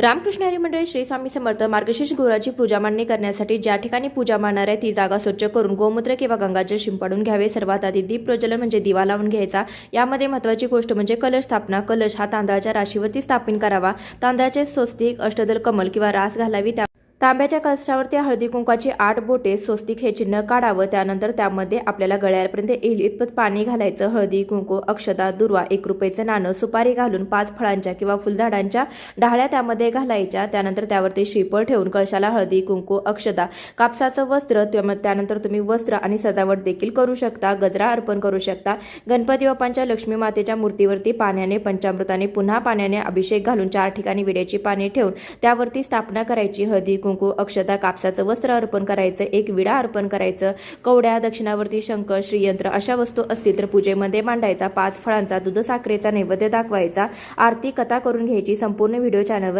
रामकृष्ण हरी मंडळी श्री स्वामी समर्थ मार्गशीर्ष गुरुची पूजा मांडणी करण्यासाठी ज्या ठिकाणी पूजा मांडणार आहे ती जागा स्वच्छ करून गोमूत्र किंवा गंगाजल शिंपडून घ्यावे. सर्वात आधी दीप प्रज्वलन म्हणजे दिवा लावून घ्यायचा. यामध्ये महत्त्वाची गोष्ट म्हणजे कलश स्थापना. कलश हा तांदळाच्या राशीवरती स्थापन करावा. तांदळाचे स्वस्तिक अष्टदल कमल किंवा रास घालावी. त्या तांब्याच्या कलशावरती हळदी कुंकाची आठ बोटे स्वस्तिक हे चिन्ह काढावं. त्यानंतर त्यामध्ये आपल्याला गळ्यापर्यंत येईल इतपत पाणी घालायचं. हळदी कुंकू अक्षदा दुर्वा एक रुपयाचं नाणं सुपारी घालून पाच फळांच्या किंवा फुलझाडांच्या डाहळ्या त्यामध्ये घालायच्या. त्यानंतर त्यावरती श्रीफळ ठेवून कळशाला हळदी कुंकू अक्षदा कापसाचं वस्त्र त्यानंतर तुम्ही वस्त्र आणि सजावट देखील करू शकता. गजरा अर्पण करू शकता. गणपती बाप्पांच्या लक्ष्मी मातेच्या मूर्तीवरती पाण्याने पंचामृताने पुन्हा पाण्याने अभिषेक घालून चार ठिकाणी विड्याची पाने ठेवून त्यावरती स्थापना करायची. हळदी कुंकू अक्षता कापसाचं वस्त्र अर्पण करायचं एक विडा अर्पण करायचं कवड्या दक्षिणावरती शंख श्रीयंत्र अशा वस्तू असतील तर पूजेमध्ये मांडायचा पाच फळांचा दूध साखरेचा नैवेद्य दाखवायचा. आरती कथा करून घ्यायची संपूर्ण व्हिडिओ चॅनलवर